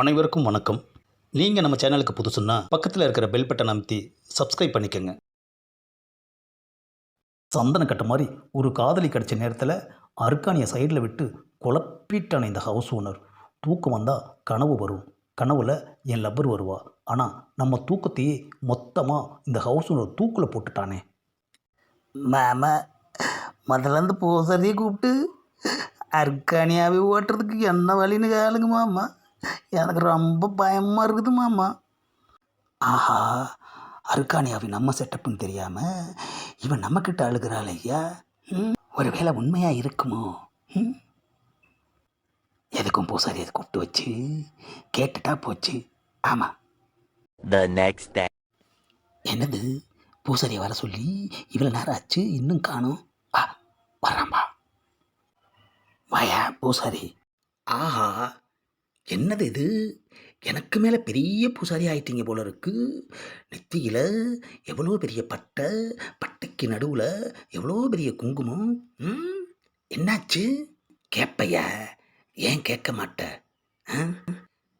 அனைவருக்கும் வணக்கம். நீங்கள் நம்ம சேனலுக்கு புதுசுன்னா பக்கத்தில் இருக்கிற பெல் பட்டன் அமைத்தி சப்ஸ்கிரைப் பண்ணிக்கோங்க. சந்தன கட்ட மாதிரி ஒரு காதலி கிடச்ச நேரத்தில் அர்கானியை சைடில் விட்டு குழப்பிட்டான இந்த ஹவுஸ் ஓனர் தூக்கம் வந்தால் கனவு வரும். கனவில் என் லப்பர் வருவா. ஆனால் நம்ம தூக்கத்தையே மொத்தமாக இந்த ஹவுஸ் ஓனர் தூக்கில் போட்டுட்டானே. மேம முதல்ல போசதையே கூப்பிட்டு அர்கானியாவே ஓட்டுறதுக்கு என்ன வழின்னு கேளுங்க மாமா. எனக்கு ரொம்ப பயமாக இருக்குது மாமா. ஆஹா அர்க்கானியாவை நம்ம செட்டப்புன்னு தெரியாமல் இவன் நம்மக்கிட்ட அழுகிறாள் ஐயா. ஒருவேளை உண்மையாக இருக்குமோ? எதுக்கும் பூசாரியை கூப்பிட்டு வச்சு? கேட்டுட்டா போச்சு. ஆமாம் The next day. என்னது? பூசாரியை வர சொல்லி இவ்வளோ நேரம் ஆச்சு இன்னும் காணோம். ஆ வராம்பா வாயா பூசாரி ஆஹா என்னது இது? எனக்கு மேலே பெரிய பூசாரி ஆயிட்டீங்க போல இருக்கு. நெத்தியில் எவ்வளோ பெரிய பட்டை பட்டைக்கு நடுவில் எவ்வளோ பெரிய குங்குமம் ம்? என்னாச்சு? கேட்பையா ஏன் கேட்க மாட்ட?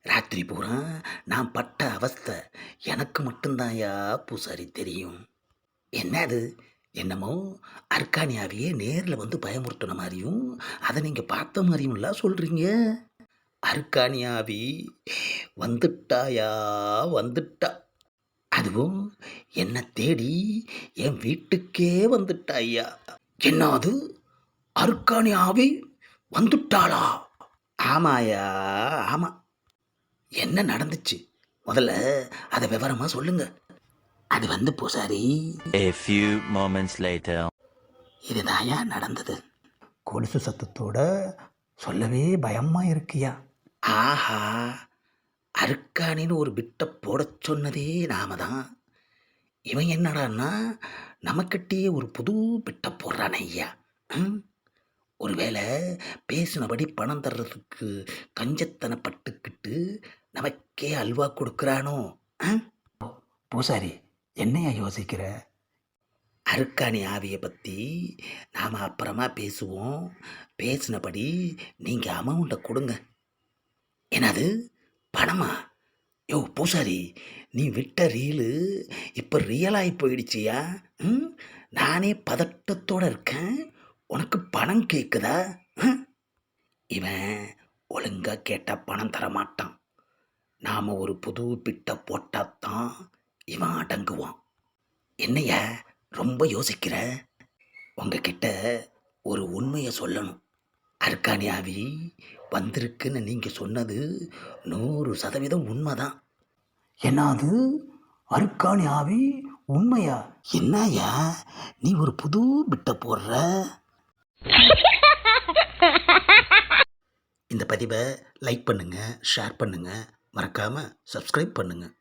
ராத்திரி பூரா நான் பட்ட அவஸ்தை எனக்கு மட்டும்தான்யா பூசாரி தெரியும். என்னது என்னமோ அர்கானியாவையே நேரில் வந்து பயமுறுத்தின மாதிரியும் அதை நீங்கள் பார்த்த மாதிரியும்லாம் சொல்கிறீங்க அர்க்கானியாவி வந்துட்டாயா வந்துட்டா. அதுவும் என்னை தேடி என் வீட்டுக்கே வந்துட்டா ஐயா என்னது? அர்க்கானியாவி வந்துட்டாளா? ஆமாயா ஆமாம் என்ன நடந்துச்சு? முதல்ல அதை விவரமாக சொல்லுங்க. அது வந்து பூசாரி. A few moments later. இதுதாயா நடந்தது. கொலுசு சத்தத்தோட சொல்லவே பயமா இருக்கியா ஆஹா அருக்காணின்னு ஒரு பிட்டை போட சொன்னதே நாம தான் இவன் என்னடான்னா நமக்கிட்டேயே ஒரு புது பிட்டை போடுறான் ஐயா. ம்? ஒருவேளை பேசினபடி பணம் தர்றதுக்கு கஞ்சத்தனப்பட்டுக்கிட்டு நமக்கே அல்வா கொடுக்குறானோ? பூசாரி என்னையா யோசிக்கிற? அருக்காணி ஆவியை பற்றி நாம் அப்புறமா பேசுவோம். பேசினபடி நீங்கள் அமௌண்ட்டை கொடுங்க. என்னது? பணமா? யோ பூசாரி நீ விட்ட ரீலு இப்போ ரியலாகி போயிடுச்சியா? ம்? நானே பதட்டத்தோடு இருக்கேன். உனக்கு பணம் கேட்குதா இவன் ஒழுங்காக கேட்டால் பணம் தரமாட்டான். நாம் ஒரு புது பிட்டை போட்டாதான் இவன் அடங்குவான். என்னையா ரொம்ப யோசிக்கிற? உங்ககிட்ட ஒரு உண்மையை சொல்லணும். அர்க்காணி ஆவி வந்திருக்குன்னு நீங்கள் சொன்னது நூறு சதவீதம் உண்மைதான். என்னது? அருக்காணி ஆவி உண்மையா? என்னய்யா? நீ ஒரு புது பிட்டை போடுற. இந்த பதிவை லைக் பண்ணுங்கள் ஷேர் பண்ணுங்கள் மறக்காமல் சப்ஸ்கிரைப் பண்ணுங்கள்